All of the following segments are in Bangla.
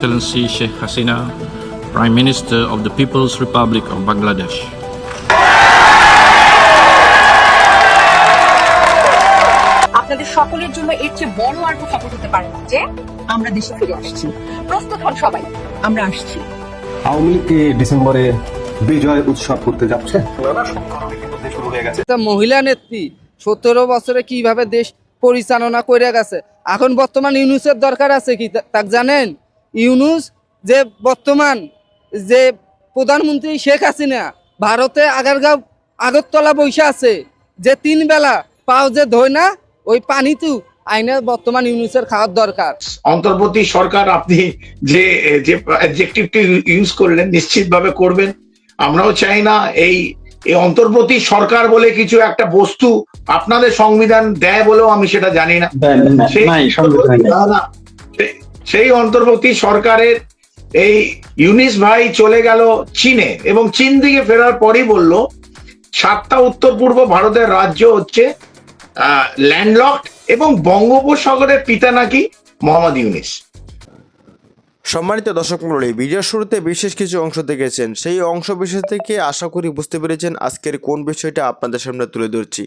Excellency Sheikh Hasina, Prime Minister of the People's Republic of Bangladesh. আপনাদের সকলের জন্য এর চেয়ে বড় আর হতে পারে না যে আমরা দেশে ফিরে আসছি। প্রস্তুত হন সবাই আমরা আসছি। আওয়ামী লীগ ডিসেম্বরে বিজয় উৎসব করতে যাচ্ছে? হয়ে মহিলা নেত্রী সতেরো বছরে কীভাবে দেশ পরিচালনা করে গেছে? এখন বর্তমান ইউনুসের দরকার আছে কি তা- তাক জানেন? ইউনুস যে বর্তমান যে প্রধানমন্ত্রী শেখ হাসিনা ভারতে আগারগাঁও আগরতলা বৈশা আছে যে তিন বেলা পাও যে ধোয় না ওই পানিতেও আইনে বর্তমান ইউনুসের খাওয়ার দরকার। অন্তর্বর্তী সরকার আপনি যে যে অ্যাডজেক্টিভটি ইউজ করলেন নিশ্চিতভাবে করবেন। আমরাও চাই না এই এই অন্তর্বর্তী সরকার বলে কিছু একটা বস্তু আপনাদের সংবিধান দেয় বলেও আমি সেটা জানি না। সেই না, না। সে- সেই অন্তর্বর্তী সরকারের এই ইউনিস ভাই চলে গেল চীনে এবং চীন দিকে ফেরার পরই বলল, সাতটা উত্তর পূর্ব ভারতের রাজ্য হচ্ছে ল্যান্ডলকড এবং বঙ্গোপসাগরের পিতা নাকি মোহাম্মদ ইউনিস। সম্মানিত দর্শক মণ্ডলী, ভিডিওর শুরুতে বিশেষ কিছু অংশ দেখেছেন। সেই অংশ বিশেষ থেকে আশা করি বুঝতে পেরেছেন আজকের কোন বিষয়টা আপনাদের সামনে তুলে ধরছি।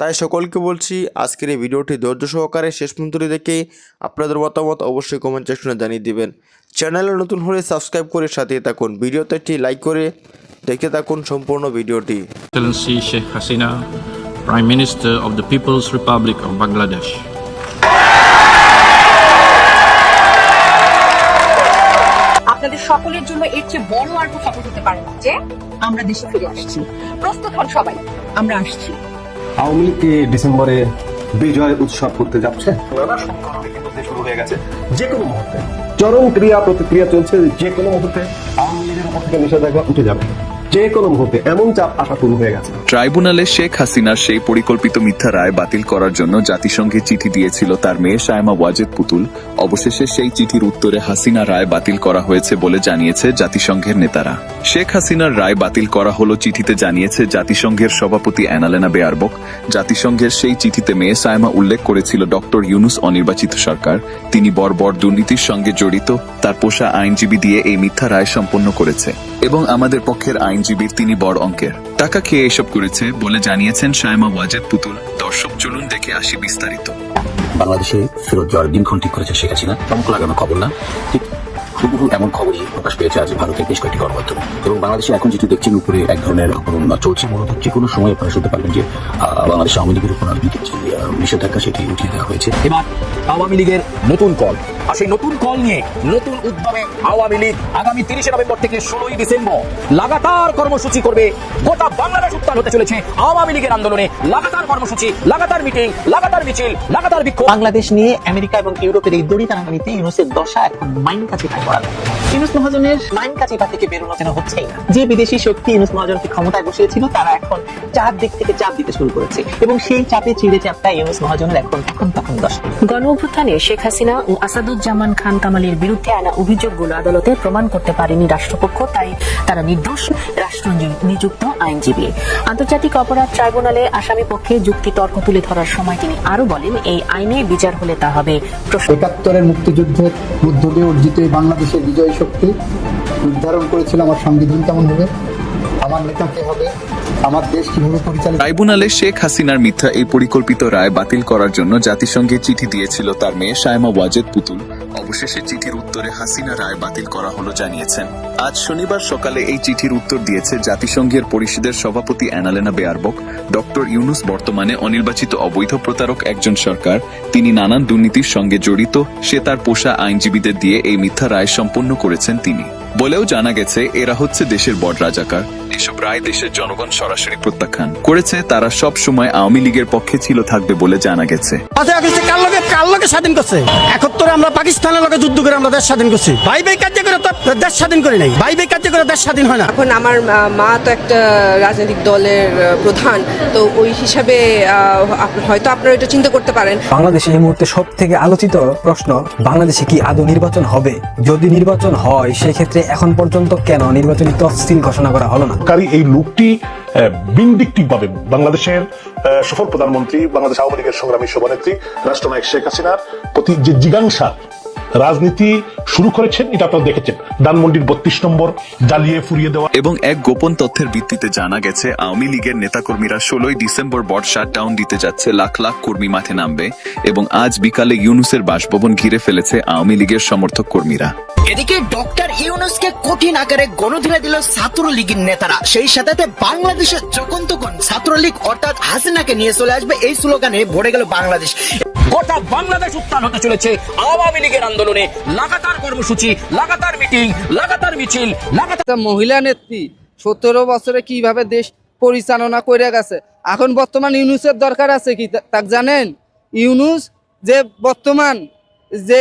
তাই সকলকে বলছি আজকের এই ভিডিওটি ধৈর্য সহকারে শেষ পর্যন্ত দেখে আপনাদের মতামত অবশ্যই কমেন্ট সেকশনে জানিয়ে দিবেন। চ্যানেলে নতুন হলে সাবস্ক্রাইব করে সাথে থাকুন। ভিডিওতে একটি লাইক করে দেখে থাকুন সম্পূর্ণ ভিডিওটি। Sheikh Hasina, Prime Minister of the People's Republic of Bangladesh. আপনাদের সকলের জন্য এর চেয়ে বড় আর কোনো শপথ হতে পারে না যে আমরা দেশে ফিরে আসছি। প্রস্তুত হন সবাই আমরা আসছি। আওয়ামী লীগ ডিসেম্বরে বিজয় উৎসব করতে যাচ্ছে? নানা সংকট ইতিমধ্যে শুরু হয়ে গেছে। যে কোনো মুহূর্তে। চরম ক্রিয়া প্রতিক্রিয়া চলছে যে কোনো মুহূর্তে আওয়ামী লীগের উপর থেকে নিষেধাজ্ঞা উঠে যাবে। যে কোনো মুহূর্তে এমন চাপ আসা শুরু হয়ে গেছে। ট্রাইব্যুনালে শেখ হাসিনার সেই পরিকল্পিত মিথ্যা রায় বাতিল করার জন্য জাতিসংঘে চিঠি দিয়েছিল তার মেয়ে সায়মা ওয়াজেদ পুতুল। অবশেষে সেই চিঠির উত্তরে হাসিনা রায় বাতিল করা হয়েছে বলে জানিয়েছে জাতিসংঘের নেতারা। শেখ হাসিনার রায় বাতিল করা হলো চিঠিতে জানিয়েছে জাতিসংঘের সভাপতি অ্যানালেনা বেয়ারবক। জাতিসংঘের সেই চিঠিতে মেয়ে সায়মা উল্লেখ করেছিল ডক্টর ইউনুস অনির্বাচিত সরকার। তিনি বর্বর দুর্নীতির সঙ্গে জড়িত, তার পোষা আইনজীবী দিয়ে এই মিথ্যা রায় সম্পন্ন করেছে। এবং আমাদের পক্ষের আইনজীবীর তিনি বড় অঙ্কের। টাকা খেয়ে এসব করেছে বলে জানিয়েছেন সায়মা ওয়াজেদ পুতুল। দর্শক, চলুন দেখে আসি বিস্তারিত। বাংলাদেশে ফেরত যাওয়ার দিনক্ষণ ঠিক করেছে শেখ হাসিনা। চমক লাগানো খবর না? হুবহু এমন খবরই প্রকাশ পেয়েছে আজ ভারতের বেশ কয়েকটি গণমাধ্যমে। এবং বাংলাদেশে এখন যেটি দেখছেন উপরে এক ধরনের চলছে মূলত যে কোনো সময় আপনারা শুনতে পারবেন যে বাংলাদেশ আওয়ামী লীগের উপর রাজনীতির যে নিষেধাজ্ঞা সেটি উঠিয়ে দেওয়া হয়েছে। এবার আওয়ামী লীগের নতুন কল। আর সেই নতুন কল নিয়ে নতুন উদ্যমে আওয়ামী লীগ আগামী তিরিশে নভেম্বর থেকে ষোলোই ডিসেম্বর লাগাতার কর্মসূচি করবে। গোটা বাংলাদেশ উত্তাল হতে চলেছে আওয়ামী লীগের আন্দোলনে। লাগাতার কর্মসূচি, লাগাতার মিটিং, লাগাতার মিছিল, লাগাতার বিক্ষোভ। বাংলাদেশ নিয়ে আমেরিকা এবং ইউরোপের এই দড়ি টানাটানিতে ইউনুসের দশা এখন মাইন কাছে পায় পড়া ইউনুস মহাজনের মাইন কাছে পা থেকে বেরোনো যেন হচ্ছেই না। যে বিদেশি শক্তি ইউনুস মহাজনকে ক্ষমতায় বসিয়েছিল, তারা এখন চার দিক থেকে চাপ দিতে শুরু করেছে এবং সেই চাপে চিড়ে চাপটা ইউনুস মহাজনের এখন এখন তখন দশ। গণ অভ্যুত্থানে শেখ হাসিনা ও আসাদুজ্জামান খান কামালের বিরুদ্ধে আনা অভিযোগগুলো আদালতে প্রমাণ করতে পারেনি রাষ্ট্রপক্ষ তাই তারা নির্দোষ রাষ্ট্র নিযুক্ত আইনজীবী। আন্তর্জাতিক অপরাধ ট্রাইব্যুনালে আসামি পক্ষে যুক্তি তর্ক তুলে ধরার সময় তিনি আরও বলেন এই আইনে বিচার হলে তা হবে। প্রশ্ন। একাত্তরের মুক্তিযুদ্ধের মধ্য দিয়ে অর্জিত বাংলাদেশের বিজয়ী শক্তি নির্ধারণ করেছিল আমার সংবিধান কেমন হবে? আমার নেতা কে হবে? আমার দেশ কীভাবে পরিচালিত? ট্রাইব্যুনালে শেখ হাসিনার মিথ্যা এই পরিকল্পিত রায় বাতিল করার জন্য জাতিসংঘে চিঠি দিয়েছিল তার মেয়ে সায়মা ওয়াজেদ পুতুল। অবশেষে চিঠির উত্তরে হাসিনা রায় বাতিল করা হলো জানিয়েছেন। আজ শনিবার সকালে এই চিঠির উত্তর দিয়েছে জাতিসংঘের পরিষদের সভাপতি অ্যানালেনা বেয়ারবক, ডক্টর ইউনুস বর্তমানে অনির্বাচিত অবৈধ প্রতারক একজন সরকার, তিনি নানান দুর্নীতির সঙ্গে জড়িত, সে তার পোষা আইনজীবীদের দিয়ে এই মিথ্যা রায় সম্পন্ন করেছেন তিনি। বলেও জানা গেছে, এরা হচ্ছে দেশের বড় রাজাকার। এসব রায় দেশের জনগণ সরাসরি প্রত্যাখ্যান করেছে তারা সব সময় আওয়ামী লীগের পক্ষে ছিল থাকবে বলে জানা গেছে। কার লগে কার লগে স্বাধীন করছে? একাত্তরে আমরা পাকিস্তানের লগে যুদ্ধ করে আমরা দেশ স্বাধীন করছি। ভাই ভাই কার্য করে তো দেশ স্বাধীন করি নাই। ভাই ভাই কার্য করে দেশ স্বাধীন হয় না। এখন আমার মা তো একটা রাজনৈতিক দলের প্রধান তো ওই হিসাবে হয়তো আপনারা এটা চিন্তা করতে পারেন। বাংলাদেশে এই মুহূর্তে সব থেকে আলোচিত প্রশ্ন বাংলাদেশে কি আদৌ নির্বাচন হবে? যদি নির্বাচন হয় সেক্ষেত্রে এখন পর্যন্ত কেন নির্বাচনী তফসিল ঘোষণা করা হলো না? কারী এই লোকটি বিন্ডিকটিভ ভাবে বাংলাদেশের সফল প্রধানমন্ত্রী, বাংলাদেশ আওয়ামী লীগের সংগ্রামী সভানেত্রী, রাষ্ট্রনায়ক শেখ হাসিনার প্রতি যে জিজ্ঞাসা রাজনীতি শুরু করেছেন, এটা আপনারা দেখেছেন। ধানমন্ডির বত্রিশ নম্বর, জ্বালিয়ে ফুরিয়ে দেওয়া। এবং এক গোপন তথ্যের ভিত্তিতে জানা গেছে, আওয়ামী লীগের নেতাকর্মীরা ষোলোই ডিসেম্বর বড় শাটডাউন দিতে যাচ্ছে, লাখ লাখ কর্মী মাঠে নামবে এবং আজ বিকালে ইউনুসের বাসভবন ঘিরে ফেলেছে আওয়ামী লীগের সমর্থক কর্মীরা। এদিকে ডক্টর ইউনুসকে কঠিন আকারে গণধীরা দিল ছাত্রলীগের নেতারা। সেই সাথে বাংলাদেশের যখন তখন ছাত্রলীগ অর্থাৎ হাসিনাকে নিয়ে চলে আসবে এই স্লোগানে ভরে গেল বাংলাদেশ। গোটা বাংলাদেশ উত্তাল হতে চলেছে। আওয়ামী লীগের আন্দোলনে লাগাতার কর্মসূচি লাগাতার মিটিং লাগাতার মিছিল লাগাতার মহিলা নেত্রী সতেরো বছরে কীভাবে দেশ পরিচালনা করে গেছে? এখন বর্তমান ইউনুসের দরকার আছে কি? তা জানেন? ইউনুস যে বর্তমান যে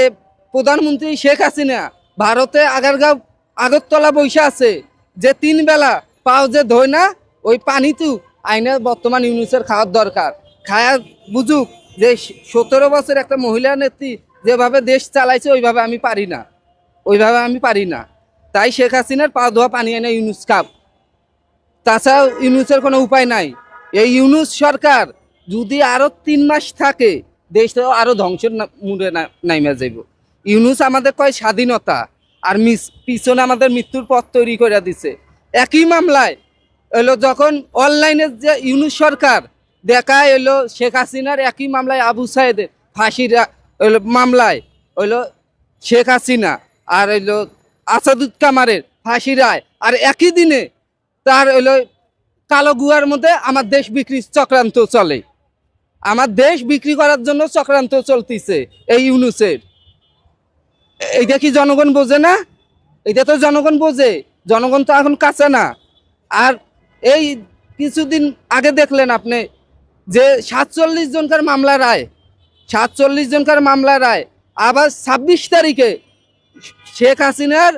প্রধানমন্ত্রী শেখ হাসিনা ভারতে আগারগাঁও আগরতলা বৈশা আছে। যে তিন বেলা পাও যে ধোয় না, ওই পানিতু আইনে বর্তমান ইউনুসের খাওয়ার দরকার। খায়া বুঝুক যে সতেরো বছর একটা মহিলা নেত্রী যেভাবে দেশ চালাইছে, ওইভাবে আমি পারি না। ওইভাবে আমি পারি না। তাই শেখ হাসিনার পা ধোয়া পানি এনে ইউনুস কাপ তাছাড়াও ইউনুসের কোনো উপায় নাই। এই ইউনুস সরকার যদি আরও তিন মাস থাকে দেশটা আরও ধ্বংসের মুড়ে নাইমা যাইব। ইউনুস আমাদের কয় স্বাধীনতা, আর মিস, পিছনে আমাদের মৃত্যুর পথ তৈরি করে দিছে। একই মামলায় এলো যখন অনলাইনে যে ইউনুস সরকার দেখা এলো শেখ হাসিনার, একই মামলায় আবু সাহেদের ফাঁসির মামলায় হইল শেখ হাসিনা, আর হইল কামারের ফাঁসি রায়। আর একই দিনে তার হইল কালো গুহার মধ্যে আমার দেশ বিক্রি চক্রান্ত চলে। আমার দেশ বিক্রি করার জন্য চক্রান্ত চলতিছে এই ইউনুসের। এইটা কি জনগণ বোঝে না? এটা তো জনগণ বোঝে। জনগণ তো এখন কাছে না। আর এই কিছুদিন আগে দেখলেন আপনি যে সাতচল্লিশ জনকার মামলা রায়, সাতচল্লিশ জনকার মামলা রায়, আবার ছাব্বিশ তারিখে শেখ হাসিনার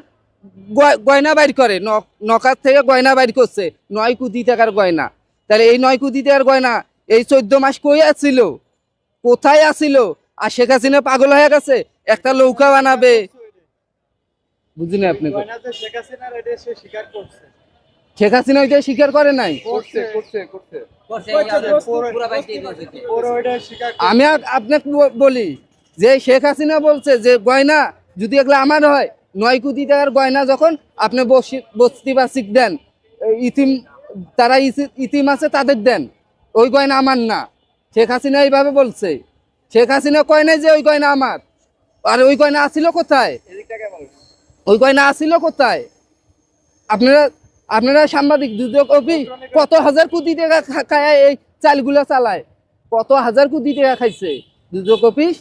গয়না বাইর করে নকার থেকে গয়না বাইর করছে, নয় কোটি টাকার গয়না। তাহলে এই নয় কোটি টাকার গয়না এই চোদ্দ মাস কই আছিল? কোথায় আছিল? আর শেখ হাসিনা পাগল হয়ে গেছে একটা নৌকা বানাবে। বুঝিনি আপনি শেখ হাসিনা ওইটা স্বীকার করে নাই। আমি আপনাকে বলি যে শেখ হাসিনা বলছে যে গয়না যদি এগুলো আমার হয় নয় কোটি টাকার গয়না যখন আপনি বসি- বস্তি বাসিক দেন ইতিম তারা ইতিম আছে তাদের দেন ওই গয়না আমার না। শেখ হাসিনা এইভাবে বলছে। শেখ হাসিনা কয় নাই যে ওই গয়না আমার? আর ওই গয়না আসিল কোথায়? ওই গয়না আসিল কোথায়? আপনারা আপনারা সাংবাদিক, দুদক অফিস কত হাজার কোটি টাকা খায় এই চালগুলো চালায়? কত হাজার কোটি টাকা খাইছে দুদক অফিস?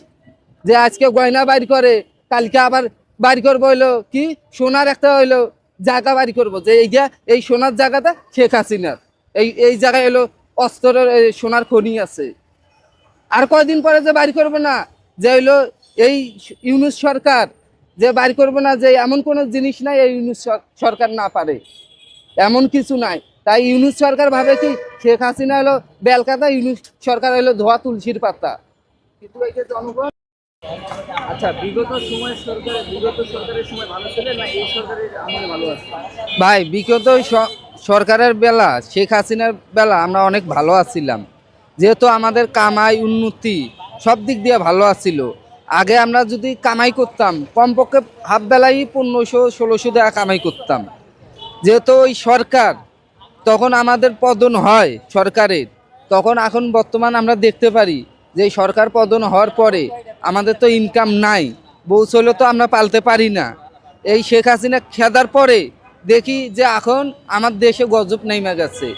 যে আজকে গয়না বাইর করে, কালকে আবার বাইর করব হইল কি? সোনার একটা হইল জায়গা বাড়ি করব। যে এইটা এই সোনার জায়গাটা শেখ হাসিনার। এই এই জায়গায় হলো অস্ত্রের, এই সোনার খনি আছে। আর কয়দিন পরে যে বাড়ি করব না, যে হইল এই ইউনুস সরকার, যে বাড়ি করব না, যে এমন কোনো জিনিস নাই এই ইউনুস সরকার না পারে। এমন কিছু নাই। তাই ইউনুস সরকার ভাবে কি, শেখ হাসিনা হলো বেলকাতা, ইউনুস সরকার হলো ধোয়া তুলসীর পাতা। কিন্তু আচ্ছা ভাই, বিগত সরকারের বেলা, শেখ হাসিনার বেলা আমরা অনেক ভালো আছিলাম। যেহেতু আমাদের কামাই, উন্নতি সব দিক দিয়ে ভালো আছিল। আগে আমরা যদি কামাই করতাম, কমপক্ষে হাফ বেলায় পনেরোশো, ষোলোশো টাকা কামাই করতাম। যেহেতু ওই সরকার, তখন আমাদের পদন হয় সরকারের। তখন এখন বর্তমান আমরা দেখতে পারি যে সরকার পদন হওয়ার পরে আমাদের তো ইনকাম নাই, বউ চলে তো আমরা পালতে পারি না। এই শেখ হাসিনা খেদার পরে দেখি যে এখন আমার দেশে গজব নেমে গেছে।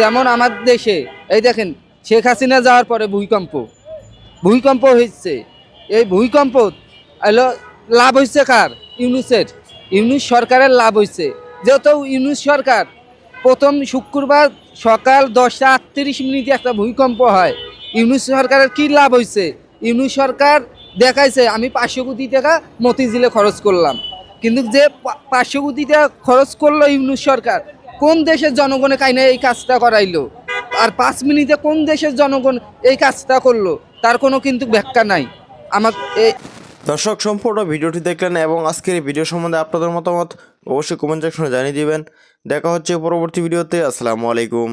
যেমন আমার দেশে, এই দেখেন, শেখ হাসিনা যাওয়ার পরে ভূমিকম্প। ভূমিকম্প হয়েছে। এই ভূমিকম্প লাভ হয়েছে কার? ইউনুসের। ইউনুস সরকারের লাভ হয়েছে। যেহেতু ইউনুস সরকার, প্রথম শুক্রবার সকাল দশটা আটত্রিশ মিনিটে একটা ভূমিকম্প হয়। ইউনুস সরকারের কি লাভ হয়েছে? ইউনুস সরকার দেখাইছে, আমি পাঁচশো কোটি টাকা মতিঝিলে খরচ করলাম। কিন্তু যে পাঁচশো কোটি টাকা খরচ করল ইউনুস সরকার কোন দেশের জনগণে কাইনে এই কাজটা করাইলো? আর পাঁচ মিনিটে কোন দেশের জনগণ এই কাজটা করল? তার কোনো কিন্তু ব্যাখ্যা নাই। আমার এই দর্শক, সম্পূর্ণ ভিডিওটি দেখলেন এবং আজকের এই ভিডিও সম্বন্ধে আপনাদের মতামত অবশ্যই কমেন্ট সেকশনে জানিয়ে দিবেন। দেখা হচ্ছে পরবর্তী ভিডিওতে। আসসালামু আলাইকুম।